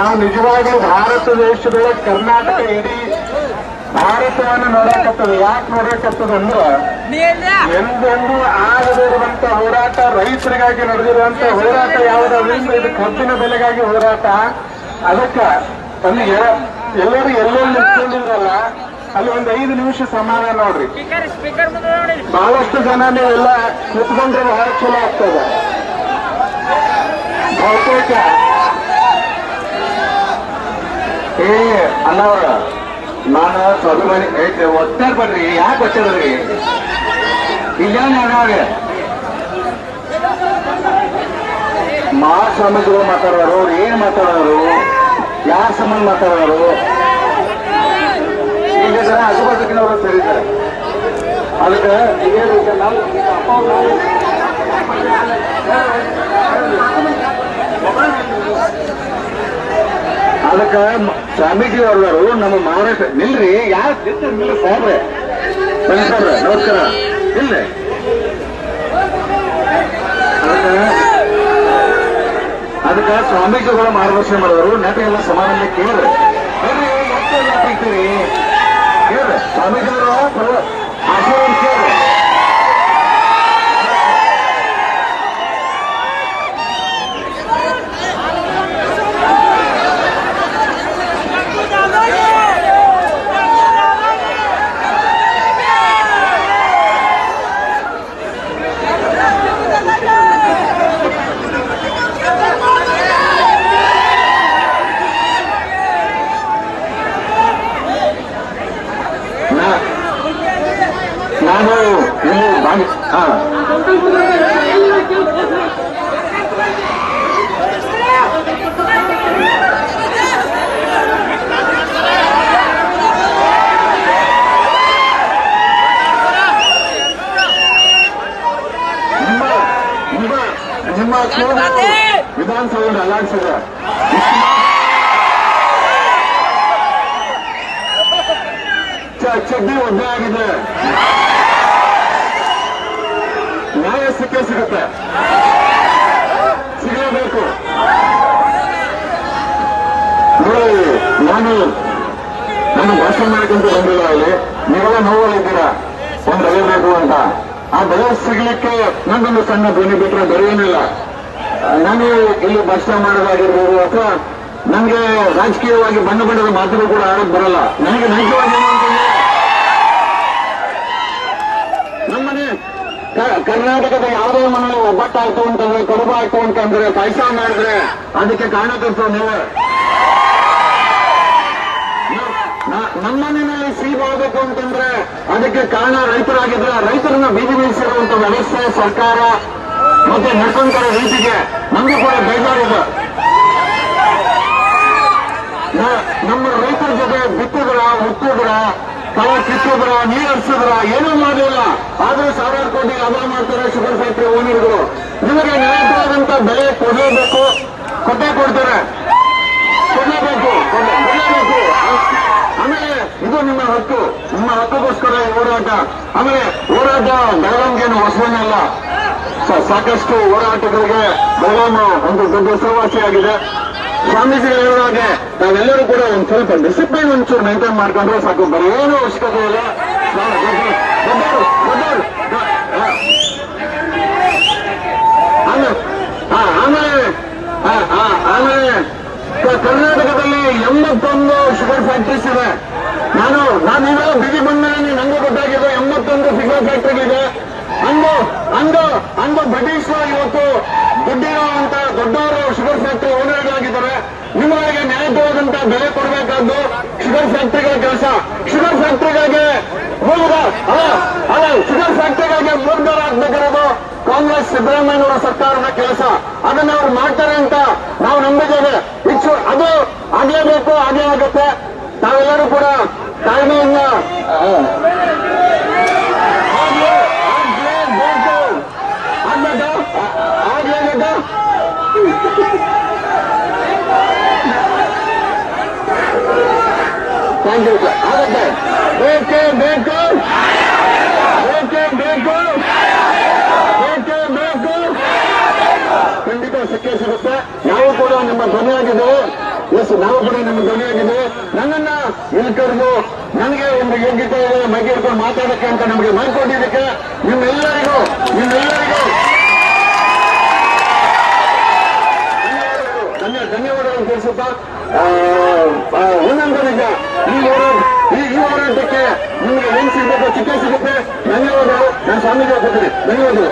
ನಾವು ನಿಜವಾಗ್ಲೂ ಭಾರತ ದೇಶದೊಳಗೆ ಕರ್ನಾಟಕ ಇಡೀ ಭಾರತವನ್ನು ನೋಡಕತ್ತದ ಯಾಕೆ ನೋಡಕತ್ತದ ಅಂದ್ರೆ ಎಂದೆಂದು ಆಗದಿರುವಂತ ಹೋರಾಟ ರೈತರಿಗಾಗಿ ನಡೆದಿರುವಂತ ಹೋರಾಟ ಯಾವುದಾದ್ರಿಂದ ಇದು ಕಬ್ಬಿನ ಬೆಲೆಗಾಗಿ ಹೋರಾಟ. ಅದಕ್ಕೆ ತಮಗೆ ಎಲ್ಲರೂ ಎಲ್ಲೆಲ್ಲಿ ನಿಂತ್ಕೊಂಡಿದ್ರಲ್ಲ ಅಲ್ಲಿ ಒಂದು ಐದು ನಿಮಿಷ ಸಮಾನ ನೋಡ್ರಿ. ಬಹಳಷ್ಟು ಜನ ನೀವೆಲ್ಲ ಕುತ್ಕೊಂಡ್ರೆ ಬಹಳ ಚಲೋ ಆಗ್ತದೆ. ಬಹುತೇಕ ಏ, ಅಣ್ಣವ್ರ, ನಾನು ಸ್ವಾಭಿಮಾನಿ ಐತೆ ಒತ್ತಾರ ಬರ್ರಿ, ಯಾಕೆ ಒತ್ತದ್ರಿ ಇಲ್ಲ ಅಣ್ಣವ್ರೆ ಮಹಾಸ್ವಾಮಿಗಳು ಮಾತಾಡೋರು ಅವ್ರು ಏನ್ ಮಾತಾಡೋರು? ಯಾರ ಸಂಬಂಧ ಮಾತಾಡೋರು? ಈಗ ಜನ ಆಜುಬಾಜುಕಿನವರು ಸೇರಿದ್ದಾರೆ ಅದಕ್ಕೆ ಇದೇ ರೀತಿ ನಾವು ಮ- ಸ್ವಾಮೀಜಿ ಅವರು ನಮ್ಮ ಮಹಾರಾಷ್ಟ್ರ ನಿಲ್ರಿ, ಯಾರು ನಿಲ್ಲ ಸಾಬ್ರೆ ಸಾಬ್ರೆ ನಮಸ್ಕಾರ. ಇಲ್ಲ ಅದಕ್ಕ ಸ್ವಾಮೀಜಿಗಳು ಮಾರ್ಗದರ್ಶನ ಮಾಡಿದವರು ನೆಟೆಲ್ಲ ಸಮಾಧಾನ ಕೇಳ್ರಿ. ಕೇಳ್ರಿ ಸ್ವಾಮೀಜಿ ಅವರು ಕೇಳ್ರಿ. ಸ್ವಾಮೀಜಿಗಳು ಪರ್ವ- ನಿಮ್ಮ ನಿಮ್ಮ ನಿಮ್ಮ ಕೂಗು ವಿಧಾನಸಭೆಯನ್ನು ಅಲ್ಲಾಡಿಸಿದೆ ಚ- ಚಡ್ಡಿ ಒದ್ದೆ ಸಿಕ್ಕೇ ಸಿಗುತ್ತೆ. ಸಿಗಲೇಬೇಕು. ನೋಡಿ, ನಾನು ನಾನು ಭಾಷಣ ಮಾಡಿಕೊಂಡು ಬಂದಿಲ್ಲ ಅಲ್ಲಿ ನೀವೆಲ್ಲ ನೋವಲ್ಲಿದ್ದೀರಾ ಒಂದು ಬೆಲೆ ಬೇಕು ಅಂತ. ಆ ಬೆಲೆ ಸಿಗ್ಲಿಕ್ಕೆ ನಂದೊಂದು ಸಣ್ಣ ಧ್ವನಿ ಬಿಟ್ಟರೆ ಬೇರೆ ಏನಿಲ್ಲ ನಾನು ಇಲ್ಲಿ ಭಾಷಣ ಮಾಡೋದಾಗಿರ್ಬೋದು ಅಥವಾ ನನಗೆ ರಾಜಕೀಯವಾಗಿ ಬಣ್ಣ ಬಣ್ಣದ ಮಾತುಗಳು ಕೂಡ ಆಡೋಕ್ ಬರಲ್ಲ. ನನಗೆ ನೈಜವಾಗಿ ಏನು ಅಂತಂದ್ರೆ ನಮ್ಮನೆ ಕ- ಕರ್ನಾಟಕದ ಯಾವುದೇ ಮನೆಯಲ್ಲಿ ಒಬ್ಬಟ್ಟಾಯ್ತು ಅಂತಂದ್ರೆ ಕಡುಬಾಯ್ತು ಅಂತಂದ್ರೆ ಪಾಯಸ ಮಾಡಿದ್ರೆ ಅದಕ್ಕೆ ಕಾರಣಕರ್ತರು ನೀವೇ. ನೀವು ನಮ್ಮ ಮನೆಯಲ್ಲಿ ಸಿಹಿ ಬರಬೇಕು ಅಂತಂದ್ರೆ ಅದಕ್ಕೆ ಕಾರಣ ರೈತರಾಗಿದ್ರೆ ರೈತರನ್ನ ಬೀದಿ ಬೀಳಿಸಿರುವಂತ ವ್ಯವಸ್ಥೆ, ಸರ್ಕಾರ ಮತ್ತೆ ನಡ್ಕೊಂತಾರೆ ರೀತಿಗೆ. ನಮಗೂ ಕೂಡ ಬೇಜಾರಿದೆ. ನಮ್ಮ ರೈತರ ಜೊತೆ ಬಿತ್ತಿದ್ರ ಉತ್ತಿದ್ರ ಕಳೆ ಕಿತ್ತಿದ್ರ ನೀರ್ಸಿದ್ರ ಏನೂ ಮಾಡಿಲ್ಲ ಆದ್ರೂ ಸಾವಿರಾರು ಕೋಟಿ ಲಾಭ ಮಾಡ್ತಾರೆ ಶುಗರ್ ಫ್ಯಾಕ್ಟರಿ ಓನರ್ಗಳು. ನಿಮಗೆ ನ್ಯಾಯವಾದಂತ ಬೆಲೆ ಕೊಡಲೇಬೇಕು. ಕೊಟ್ಟೇ ಕೊಡ್ತಾರೆ. ಕೊಡಲೇಬೇಕು ಕೊಡ- ಕೊಡಲೇಬೇಕು. ಆಮೇಲೆ ಇದು ನಿಮ್ಮ ಹಕ್ಕು. ನಿಮ್ಮ ಹಕ್ಕುಗೋಸ್ಕರ ಹೋರಾಟ. ಆಮೇಲೆ ಹೋರಾಟ ಬೆಳಗಾವಿಗೇನು ಹೊಸವನ್ನಲ್ಲ ಸ- ಸಾಕಷ್ಟು ಹೋರಾಟಗಳಿಗೆ ಬೆಳಗಾಮ ಒಂದು ದೊಡ್ಡ ಹೆಸರುವಾಸಿಯಾಗಿದೆ ಸ್ವಾಮೀಜಿಗಳು ಹೇಳುವಾಗ ನಾವೆಲ್ಲರೂ ಕೂಡ ಒಂದು ಸ್ವಲ್ಪ ಡಿಸಿಪ್ಲಿನ್ ಒಂಚೂರು ಮೇಂಟೈನ್ ಮಾಡ್ಕೊಂಡ್ರೆ ಸಾಕು. ಬರೀ ಏನು ಅವಶ್ಯಕತೆ ಇಲ್ಲ. ಆಮೇಲೆ ಆಮೇಲೆ ಕರ್ನಾಟಕದಲ್ಲಿ ಎಂಬತ್ತೊಂದು ಶುಗರ್ ಫ್ಯಾಕ್ಟ್ರೀಸ್ ಇದೆ. ನಾನು ನಾನು ಇವಾಗ ಬಿಗಿ ಬಂದ್ಮೇಲೆ ನಂಗೆ ಗೊತ್ತಾಗಿದೆ, ಎಂಬತ್ತೊಂದು ಶುಗರ್ ಫ್ಯಾಕ್ಟರಿ ಇದೆ. ಅಂದು ಅಂದು ಅಂದು ಬ್ರಿಟಿಷ್ ಇವತ್ತು ದುಡ್ಡಿರೋ ಅಂತ ದೊಡ್ಡವರು ಶುಗರ್ ಫ್ಯಾಕ್ಟರಿ ಓನರ್ಗಳಾಗಿದ್ದಾರೆ ನಿಮಗೆ ನ್ಯಾಯವಾದಂತ ಬೆಲೆ ಕೊಡಬೇಕಾದ್ದು ಶುಗರ್ ಫ್ಯಾಕ್ಟರಿಗಳ ಕೆಲಸ, ಶುಗರ್ ಫ್ಯಾಕ್ಟರಿಗಳಿಗೆ ಶುಗರ್ ಫ್ಯಾಕ್ಟರಿಗಳಿಗೆ ಮೂಲದಾರ ಆಗ್ಬೇಕಿರೋದು ಕಾಂಗ್ರೆಸ್, ಸಿದ್ದರಾಮಯ್ಯನವರ ಸರ್ಕಾರದ ಕೆಲಸ. ಅದನ್ನ ಅವ್ರು ಮಾಡ್ತಾರೆ ಅಂತ ನಾವು ನಂಬಿದ್ದೇವೆ. ಆಗುತ್ತೆ ಬೇಕೇ ಬೇಕು ಬೇಕೇ ಬೇಕು ಬೇಕೇ ಬೇಕು ಖಂಡಿತ ಸಿಕ್ಕೇ ಸಿಗುತ್ತೆ ನಾವು ಕೂಡ ನಿಮ್ಮ ಧ್ವನಿಯಾಗಿದ್ದೇವೆ ಎಸ್ ನಾವು ಕೂಡ ನಿಮ್ಮ ಧ್ವನಿಯಾಗಿದ್ದೇವೆ ನನ್ನನ್ನ ಇಲ್ಲಿ ಕರೆದು ನನಗೆ ಒಂದು ಯೋಗ್ಯತೆ ಇದೆ ಮೈಗೆ ಹಿಡ್ಕೊಂಡು ಮಾತಾಡಕ್ಕೆ ಅಂತ ನಮಗೆ ಮಾಡಿಕೊಂಡಿದ್ದಕ್ಕೆ ನಿಮ್ಮೆಲ್ಲರಿಗೂ ನಿಮ್ಮೆಲ್ಲರಿಗೂ ಧನ್ಯ ಧನ್ಯವಾದಗಳನ್ನು ತಿಳಿಸುತ್ತಾ ನಿಜ ಈ ಹೋರಾಟ ಈ ಹೋರಾಟಕ್ಕೆ ನಿಮಗೆ ಚಿಕ್ಕ ಸಿಗುತ್ತೆ? ಧನ್ಯವಾದಗಳು. ನಾನು ಸ್ವಾಮೀಜಿ ಹೋಗ್ತೀನಿ ಧನ್ಯವಾದಗಳು.